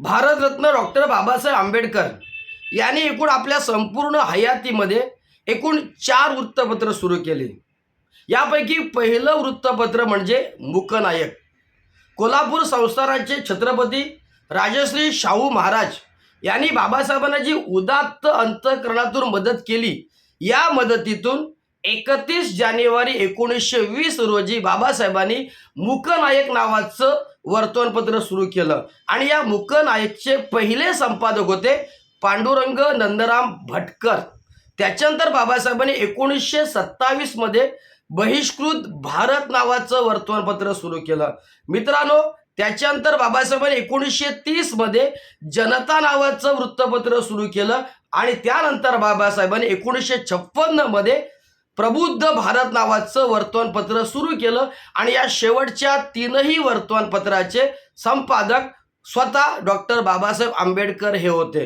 Bharat Ratna doctor Babasaheb Ambedkar यांनी एकूण आपल्या संपूर्ण हयातीमध्ये एकूण चार वृत्तपत्र सुरू केले. यापैकी पहिलं वृत्तपत्र म्हणजे मुकनायक. कोल्हापूर संस्थानाचे छत्रपती राजश्री शाहू महाराज यांनी बाबासाहेबांना जी उदात्त अंतकरणातून मदत केली या मदतीतून एकतीस जानेवारी एकोणीसशे वीस रोजी बाबासाहेबांनी मुकनायक नावाचं वर्तमानपत्र सुरू केलं. आणि या मुकनायकचे पहिले संपादक होते पांडुरंग नंदराम भटकर. त्याच्यानंतर बाबासाहेबांनी एकोणीसशे सत्तावीसमध्ये बहिष्कृत भारत नावाचं वर्तमानपत्र सुरू केलं. मित्रांनो त्याच्यानंतर बाबासाहेबांनी एकोणीसशे तीसमध्ये जनता नावाचं वृत्तपत्र सुरू केलं. आणि त्यानंतर बाबासाहेबांनी एकोणीसशे छप्पन्नमध्ये प्रबुद्ध भारत नावाचं वर्तमानपत्र सुरू केलं आणि या शेवटच्या तीनही वर्तमानपत्राचे संपादक स्वतः डॉक्टर बाबासाहेब आंबेडकर हे होते.